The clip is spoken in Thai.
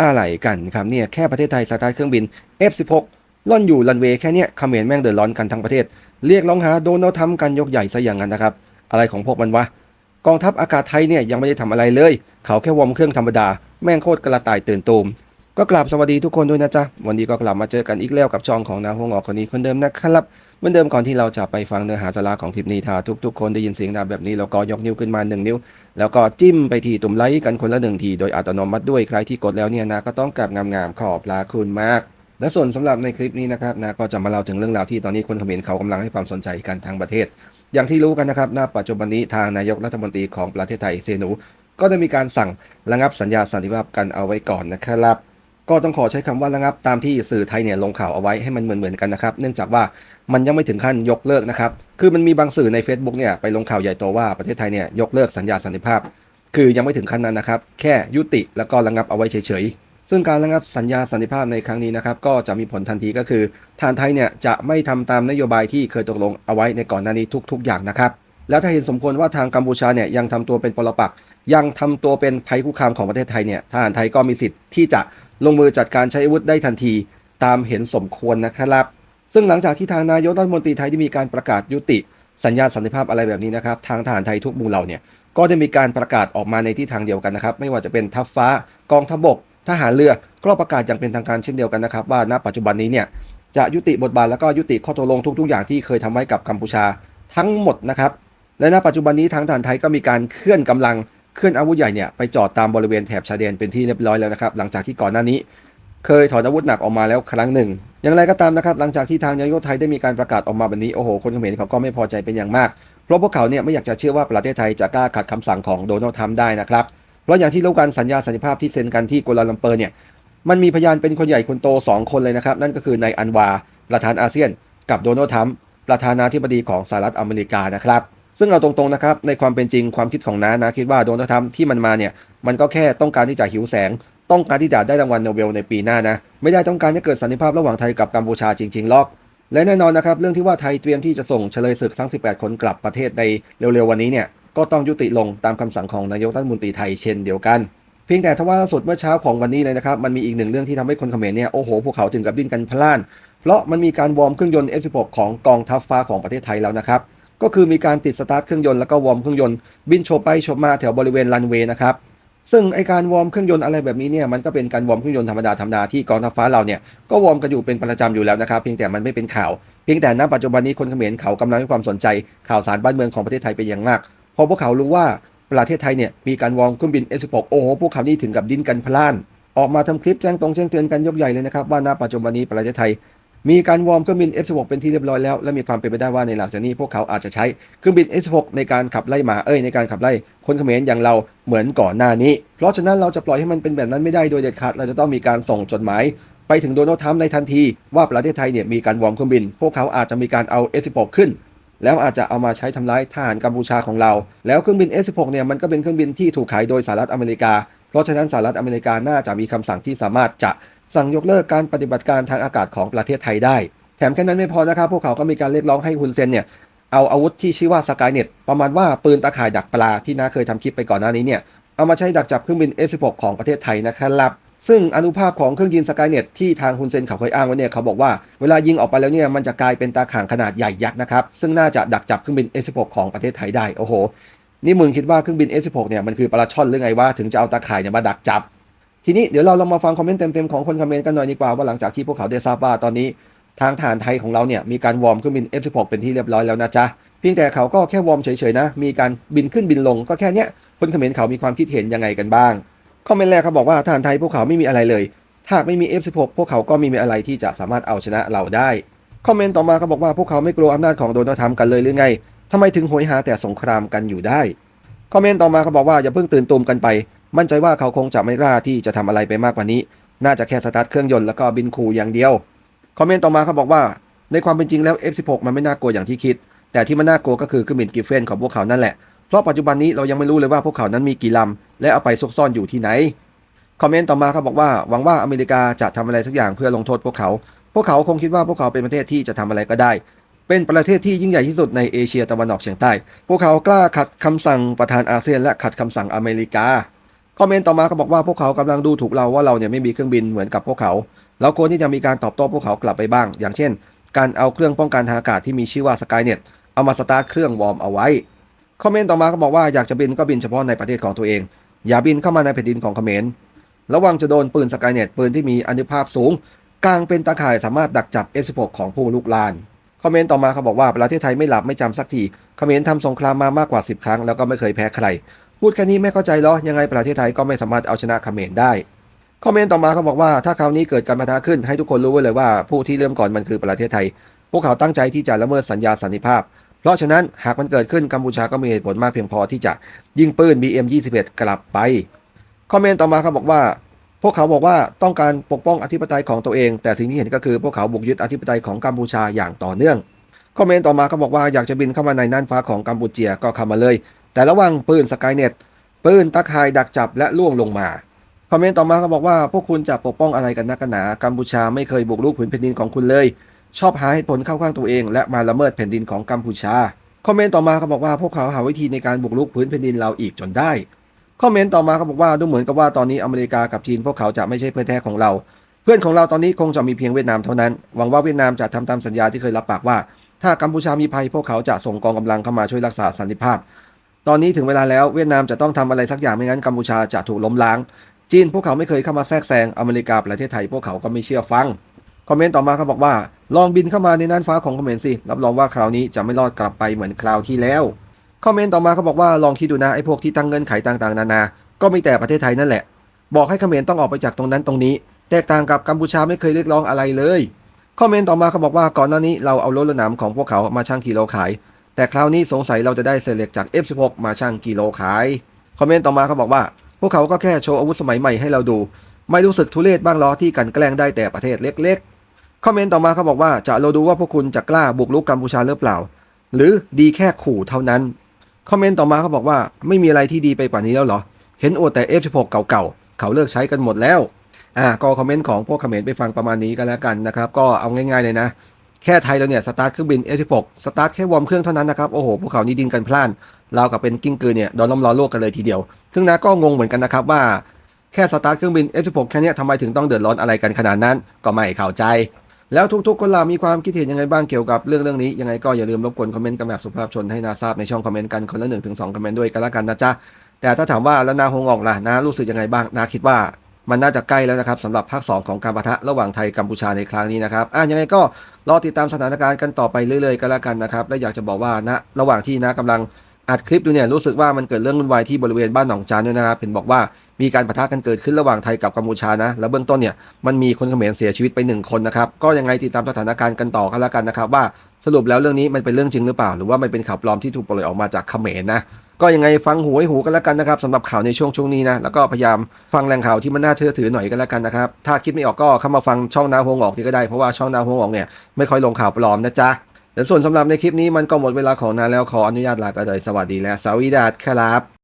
อะไรกันครับเนี่ยแค่ประเทศไทยสตาร์ทเครื่องบิน F16 ล่อนอยู่รันเวย์แค่เนี้ยเขมรแม่งเดือดร้อนกันทั้งประเทศ เรียกร้องหาโดนัลด์ทรัมป์กันยกใหญ่ซะอย่างนั้นนะครับ อะไรของพวกมันวะกองทัพอากาศไทยเนี่ยยังไม่ได้ทำอะไรเลย เขาแค่วอร์มเครื่องธรรมดา แม่งโคตรกระต่ายตื่นตูม ก็กราบสวัสดีทุกคนด้วยนะจ๊ะ วันนี้ก็กลับมาเจอกันอีกแล้วกับช่องของนางหงออกคนนี้คนเดิมนะครับ เหมือนเดิมก่อนที่เราจะไปฟังเนื้อหาสาระของคลิปนี้ถ้าทุกๆ คนได้ยินเสียงดังแบบนี้เราก็ยกนิ้วขึ้นมาหนึ่งนิ้ว แล้วก็จิ้มไปที่ตุ่มไลค์กันคนละหนึ่งทีโดยอัตโนมัติด้วยใครที่กดแล้วเนี่ยนะก็ต้องกราบงามๆขอบลาคุณมากและส่วนสำหรับในคลิปนี้นะครับนะก็จะมาเล่าถึงเรื่องราวที่ตอนนี้คนเขมรเขากำลังให้ความสนใจกันทั้งประเทศ อย่างที่รู้กันนะครับณปัจจุบันนี้ทางนายกรัฐมนตรีของประเทศไทยเซนู ก็ได้มีการสั่งระงับสัญญาสันติภาพกันเอาไว้ก่อนนะครับ ก็ต้องขอใช้คำว่าระงับตามที่สื่อไทยเนี่ยลงข่าวเอาไว้ให้มันเหมือนเหมือนกันนะครับ เนื่องจากว่ามันยังไม่ถึงขั้นยกเลิกนะครับ คือมันมีบางสื่อใน Facebook เนี่ยไปลงข่าวใหญ่โตว่าประเทศไทยเนี่ยยกเลิกสัญญาสันติภาพ คือยังไม่ถึงขั้นนั้นนะครับ แค่ยุติแล้วก็ระงับเอาไว้เฉยๆ ซึ่งการระงับสัญญาสันติภาพในครั้งนี้นะครับก็จะมีผลทันทีก็คือทางไทยเนี่ยจะไม่ทำตามนโยบายที่เคยตกลงเอาไว้ในก่อนหน้านี้ทุก ๆ อย่างนะครับ แล้วถ้าเห็นสมควรว่าทางกัมพูชาเนี่ยยังทำตัวเป็นปรปักษ์ยังทำตัวเป็นภัยคุกคามของประเทศไทยเนี่ยทหารไทยก็มีสิทธิ์ที่จะ ลงมือจัดการใช้อาวุธได้ทันทีตามเห็นสมควรนะครับ ซึ่งหลังจากที่ทางนายกรัฐมนตรีไทยได้มีการประกาศยุติ สัญญาสันติภาพอะไรแบบนี้นะครับ ทางทหารไทยทุกหมู่เหล่าเนี่ยก็ได้มีการประกาศออกมาในที่ทางเดียวกันนะครับ ไม่ว่าจะเป็นทัพฟ้ากองทัพบก ทหารเรือก็ประกาศอย่างเป็นทางการเช่นเดียวกันนะครับ ว่าณปัจจุบันนี้เนี่ยจะยุติบทบาทแล้วก็ยุติข้อตกลงทุก ๆ อย่างที่เคยทำไว้กับกัมพูชาทั้งหมดนะครับและณปัจจุบันนี้ทางทหารไทยก็มีการเคลื่อนกำลัง เคลื่อนอาวุธใหญ่เนี่ยไปจอดตามบริเวณแถบชายแดนเป็นที่เรียบร้อยแล้วนะครับหลังจากที่ก่อนหน้านี้ เคยถอนอาวุธหนักออกมาแล้วครั้งหนึ่ง อย่างไรก็ตามนะครับหลังจากที่ทางนายกไทยได้มีการประกาศออกมาแบบนี้โอ้โหคนเขมรเขาก็ไม่พอใจเป็นอย่างมาก เพราะพวกเขาเนี่ยไม่อยากจะเชื่อว่าประเทศไทยจะกล้าขัดคำสั่งของโดนัลด์ทรัมป์ได้นะครับเพราะอย่างที่รู้กันสัญญาสันติภาพที่เซ็นกันที่กัวลาลัมเปอร์เนี่ยมันมีพยานเป็นคนใหญ่คนโต 2 คนเลยนะครับ นั่นก็คือนายอันวา ประธานอาเซียน กับโดนัลด์ทรัมป์ประธานาธิบดีของสหรัฐอเมริกานะครับ ซึ่งเอาตรงๆนะครับในความเป็นจริงความคิดของน้านะคิดว่าโดนัลด์ทรัมป์ที่มันมาเนี่ยมันก็แค่ต้องการที่จะหิวแสง ต้องการที่จะได้รางวัลโนเบลในปีหน้านะไม่ได้ต้องการให้เกิดสันติภาพระหว่างไทยกับกัมพูชาจริงๆหรอก และแน่นอนนะครับเรื่องที่ว่าไทยเตรียมที่จะส่งเฉลยศึกทั้ง 18 คนกลับประเทศในเร็วๆวันนี้เนี่ยก็ต้องยุติลงตามคำสั่งของนายกรัฐมนตรีไทยเช่นเดียวกันเพียงแต่ทว่าล่าสุดเมื่อเช้าของวันนี้เลยนะครับมันมีอีกหนึ่งเรื่องที่ทำให้คนเขมรเนี่ยโอ้โหพวกเขาถึงกับดิ้นกันพล่าน เพราะมันมีการวอร์มเครื่องยนต์ F16 ของกองทัพฟ้าของประเทศไทยแล้วนะครับ ก็คือมีการติดสตาร์ทเครื่องยนต์แล้วก็วอร์มเครื่องยนต์บินโชว์ไปโชว์มาแถวบริเวณรันเวย์นะครับซึ่งไอการวอร์มเครื่องยนต์อะไรแบบนี้เนี่ยมันก็เป็นการวอร์มเครื่องยนต์ธรรมดาธรรมดาที่กองทัพฟ้าเราเนี่ยก็วอร์มกันอยู่เป็นประจำอยู่แล้วนะครับเพียงแต่มันไม่เป็นข่าว เพียงแต่ณปัจจุบันนี้คนเขมรเขากำลังให้ความสนใจข่าวสารบ้านเมืองของประเทศไทยเป็นอย่างมากเพราะพวกเขารู้ว่าประเทศไทยเนี่ยมีการวอร์มเครื่องบิน F16 โอ้โหพวกเขานี่ถึงกับดิ้นกันพล่าน ออกมาทำคลิปแจ้งตรงแจ้งเตือนกันยกใหญ่เลยนะครับว่าณปัจจุบันนี้ประเทศไทย มีการวอร์มเครื่องบิน F16 เป็นที่เรียบร้อยแล้ว และมีความเป็นไปได้ว่าในหลังจากนี้พวกเขาอาจจะใช้เครื่องบิน F16 ในการขับไล่หมาเอ้ยในการขับไล่คนเขมรอย่างเราเหมือนก่อนหน้านี้ เพราะฉะนั้นเราจะปล่อยให้มันเป็นแบบนั้นไม่ได้โดยเด็ดขาดเราจะต้องมีการส่งจดหมายไปถึงโดนัลด์ทรัมป์ในทันทีว่าประเทศไทยเนี่ยมีการวอร์มเครื่องบิน พวกเขาอาจจะมีการเอา F16 ขึ้น แล้วอาจจะเอามาใช้ทำร้ายทหารกัมพูชาของเรา แล้วเครื่องบิน F16 เนี่ยมันก็เป็นเครื่องบินที่ถูกขายโดยสหรัฐอเมริกา เพราะฉะนั้นสหรัฐอเมริกาน่าจะมีคำสั่งที่สามารถจะ สั่งยกเลิกการปฏิบัติการทางอากาศของประเทศไทยได้ แถมแค่นั้นไม่พอนะครับ พวกเขาก็มีการเรียกร้องให้ฮุนเซนเนี่ยเอาอาวุธที่ชื่อว่าสกายเน็ตประมาณว่าปืนตะข่ายดักปลาที่น้าเคยทำคลิปไปก่อนหน้านี้เนี่ยเอามาใช้ดักจับเครื่องบิน F16 ของประเทศไทยนะครับซึ่งอนุภาพของเครื่องยิงสกายเน็ตที่ทางฮุนเซนเขาเคยอ้างไว้เนี่ยเขาบอกว่าเวลายิงออกไปแล้วเนี่ยมันจะกลายเป็นตาข่างขนาดใหญ่ยักษ์นะครับ ซึ่งน่าจะดักจับเครื่องบิน F16 ของประเทศไทยได้ โอ้โห นี่มึงคิดว่าเครื่องบิน F16 เนี่ยมันคือปลาช่อนหรือไงว่าถึงจะเอาตาข่ายเนี่ยมาดักจับ ทีนี้เดี๋ยวเราลองมาฟังคอมเมนต์เต็มๆของคนคอมเมนต์กันหน่อยดีกว่าว่าหลังจากที่พวกเขาได้ทราบว่าตอนนี้ทางทหารไทยของเราเนี่ยมีการวอร์มเครื่องบิน F16 เป็นที่เรียบร้อยแล้วนะจ๊ะเพียงแต่เขาก็แค่วอร์มเฉยๆนะ มีการบินขึ้นบินลงก็แค่เนี้ยคนเขมรเขามีความคิดเห็นยังไงกันบ้างคอมเมนต์แรกเขาบอกว่าทหารไทยพวกเขาไม่มีอะไรเลยถ้าไม่มี F16 พวกเขาก็ไม่มีอะไรที่จะสามารถเอาชนะเราได้คอมเมนต์ต่อมาเขาบอกว่าพวกเขาไม่กลัวอำนาจของโดนัลด์ทรัมป์กันเลยหรือไงทำไมถึงโหยหาแต่สงครามกันอยู่ได้คอมเมนต์ต่อมาเขาบอกว่าอย่าเพิ่งตื่นตูมกันไป มั่นใจว่าเขาคงจะไม่กล้าที่จะทำอะไรไปมากกว่านี้ น่าจะแค่สตาร์ทเครื่องยนต์แล้วก็บินคูอย่างเดียว คอมเมนต์ต่อมาเขาบอกว่า ในความเป็นจริงแล้ว F16 มันไม่น่ากลัวอย่างที่คิด แต่ที่มันน่ากลัวก็คือเครื่องบินกิฟเฟนของพวกเขานั่นแหละ เพราะปัจจุบันนี้เรายังไม่รู้เลยว่าพวกเขานั้นมีกี่ลำและเอาไปซุกซ่อนอยู่ที่ไหน คอมเมนต์ต่อมาเขาบอกว่า หวังว่าอเมริกาจะทำอะไรสักอย่างเพื่อลงโทษพวกเขา พวกเขาคงคิดว่าพวกเขาเป็นประเทศที่จะทำอะไรก็ได้เป็นประเทศที่ยิ่งใหญ่ที่สุดในเอเชียตะวันออกเฉียงใต้ พวกเขากล้าขัดคำสั่งประธานอาเซียนและขัดคำสั่งอเมริกา คอมเมนต์ต่อมาก็บอกว่าพวกเขากำลังดูถูกเราว่าเราเนี่ยไม่มีเครื่องบินเหมือนกับพวกเขาเราควรที่จะมีการตอบโต้พวกเขากลับไปบ้าง อย่างเช่น การเอาเครื่องป้องกันทางอากาศที่มีชื่อว่า Skynet เอามาสตาร์ทเครื่องวอร์มเอาไว้คอมเมนต์ต่อมาก็บอกว่าอยากจะบินก็บินเฉพาะในประเทศของตัวเอง อย่าบินเข้ามาในแผ่นดินของเขมรระวังจะโดนปืนสกายเน็ตปืนที่มีอนุภาพสูงกลางเป็นตาข่ายสามารถดักจับ F16 ของผู้ลุกลานคอมเมนต์ต่อมาเขาบอกว่าประเทศไทยไม่หลับไม่จำสักทีเขมรทำสงครามมามากกว่า 10 ครั้งแล้วก็ไม่เคยแพ้ใคร พูดแค่นี้ไม่เข้าใจเหรอ ยังไงประเทศไทยก็ไม่สามารถเอาชนะเขมรได้ คอมเมนต์ต่อมาเขาบอกว่าถ้าคราวนี้เกิดการปะทะขึ้นให้ทุกคนรู้ไว้เลยว่าผู้ที่เริ่มก่อนมันคือประเทศไทย พวกเขาตั้งใจที่จะละเมิดสัญญาสันติภาพ เพราะฉะนั้นหากมันเกิดขึ้นกัมพูชาก็มีเหตุผลมากเพียงพอที่จะยิงปืน BM21 กลับไป คอมเมนต์ต่อมาเขาบอกว่า พวกเขาบอกว่าต้องการปกป้องอธิปไตยของตัวเอง แต่สิ่งที่เห็นก็คือพวกเขาบุกยึดอธิปไตยของกัมพูชาอย่างต่อเนื่องคอมเมนต์ต่อมาเขาบอกว่าอยากจะบินเข้ามาในน่านฟ้าของกัมพูเชียก็เข้ามาเลย แต่ระวังปืนสกายเน็ตปืนตะข่ายดักจับและล่วงลงมา คอมเมนต์ต่อมาเขาบอกว่าพวกคุณจะปกป้องอะไรกันนักกันหนากัมพูชาไม่เคยบุกรุกผืนแผ่นดินของคุณเลย ชอบหาเหตุผลเข้าข้างตัวเอง และมาละเมิดแผ่นดินของกัมพูชา คอมเมนต์ต่อมาเขาบอกว่าพวกเขาหาวิธีในการบุกรุกพื้นแผ่นดินเราอีกจนได้ คอมเมนต์ต่อมาเขาบอกว่าดูเหมือนกับว่าตอนนี้อเมริกากับจีนพวกเขาจะไม่ใช่เพื่อนแท้ของเรา เพื่อนของเราตอนนี้คงจะมีเพียงเวียดนามเท่านั้น หวังว่าเวียดนามจะทำตามสัญญาที่เคยรับปากว่า ถ้ากัมพูชามีภัยพวกเขาจะส่งกองกำลังเข้ามาช่วยรักษาสันติภาพ ตอนนี้ถึงเวลาแล้วเวียดนามจะต้องทำอะไรสักอย่างไม่งั้นกัมพูชาจะถูกล้มล้าง จีนพวกเขาไม่เคยเข้ามาแทรกแซงอเมริกาประเทศไทยพวกเขาก็ไม่เชื่อฟัง คอมเมนต์ต่อมาเขาบอกว่า ลองบินเข้ามาในน่านฟ้าของเขมรสิรับรองว่าคราวนี้จะไม่รอดกลับไปเหมือนคราวที่แล้วคอมเมนต์ต่อมาเขาบอกว่าลองคิดดูนะไอ้พวกที่ตั้งเงื่อนไขต่างๆ นานา ก็มีแต่ประเทศไทยนั่นแหละ บอกให้เขมรต้องออกไปจากตรงนั้นตรงนี้ แตกต่างกับกัมพูชาไม่เคยเรียกร้องอะไรเลยคอมเมนต์ต่อมาเขาบอกว่าก่อนหน้านี้เราเอารถรถหนามของพวกเขามาชั่งกิโลขาย แต่คราวนี้สงสัยเราจะได้เศษเล็กจาก F16 มาชั่งกิโลขาย คอมเมนต์ต่อมาเขาบอกว่า พวกเขาก็แค่โชว์อาวุธสมัยใหม่ให้เราดู ไม่รู้สึกทุเรศบ้างล้อที่กันแกล้งได้แต่ประเทศเล็กๆ คอมเมนต์ต่อมาเขาบอกว่าจะเราดูว่าพวกคุณจะกล้าบุกรุกกัมพูชาหรือเปล่า หรือดีแค่ขู่เท่านั้น คอมเมนต์ต่อมาเขาบอกว่าไม่มีอะไรที่ดีไปกว่านี้แล้วเหรอ เห็นโอแต่ F16 เก่าๆ เขาเลิกใช้กันหมดแล้วอ่าก็คอมเมนต์ของพวกเขมรไปฟังประมาณนี้กันแล้วกันนะครับ ก็เอาง่ายๆเลยนะ แค่ไทยเราเนี่ยสตาร์ทเครื่องบิน F16 สตาร์ทแค่วอร์มเครื่องเท่านั้นนะครับโอ้โหพวกเขานี่ดินกันพล่านเราวกับเป็นกิ้งกือเนี่ยโดนล้อมล้อโลกกันเลยทีเดียว ซึ่งนะก็งงเหมือนกันนะครับว่าแค่สตาร์ทเครื่องบิน F16 แค่เนี้ยทำไมถึงต้องเดือดร้อนอะไรกันขนาดนั้น ก็ไม่เข้าใจ แล้วทุกๆคนล่ะมีความคิดเห็นยังไงบ้างเกี่ยวกับเรื่องเรื่องนี้ ยังไงก็อย่าลืมรบกวนคอมเมนต์กันแบบสุภาพชนให้นาทราบในช่องคอมเมนต์กันคนละหนึ่งถึงสองคอมเมนต์ด้วยกันละกันนะจ๊ะแต่ถ้าถามว่าแล้วนาฮงออกล่ะนารู้สึกยังไงบ้างนาคิดว่า มันน่าจะใกล้แล้วนะครับสำหรับภาค 2 ของการปะทะระหว่างไทยกัมพูชาในครั้งนี้นะครับอะยังไงก็รอติดตามสถานการณ์กันต่อไปเรื่อยๆกันละกันนะครับ และอยากจะบอกว่าณระหว่างที่นากำลังอัดคลิปดูเนี่ยรู้สึกว่ามันเกิดเรื่องวุ่นวายที่บริเวณบ้านหนองจานด้วยนะครับเห็นบอกว่ามีการปะทะกันเกิดขึ้นระหว่างไทยกับกัมพูชานะแล้วเบื้องต้นเนี่ยมันมีคนเขมรเสียชีวิตไปหนึ่งคนนะครับก็ยังไงติดตามสถานการณ์กันต่อกันละกันนะครับว่าสรุปแล้วเรื่องนี้มันเป็นเรื่องจริงหรือเปล่า หรือว่ามันเป็นข่าวปลอมที่ถูกปล่อยออกมาจากเขมรนะ ก็ยังไงฟังหูไว้หูกันแล้วกันนะครับสำหรับข่าวในช่วงช่วงนี้นะแล้วก็พยายามฟังแหล่งข่าวที่มันน่าเชื่อถือหน่อยกันแล้วกันนะครับถ้าคิดไม่ออกก็เข้ามาฟังช่องนาฮวงออกดีก็ได้เพราะว่าช่องนาฮวงออกเนี่ยไม่ค่อยลงข่าวปลอมนะจ๊ะแต่ส่วนสำหรับในคลิปนี้มันก็หมดเวลาของนาแล้วขออนุญาตลาไปเลยสวัสดีและสวีดัสครับ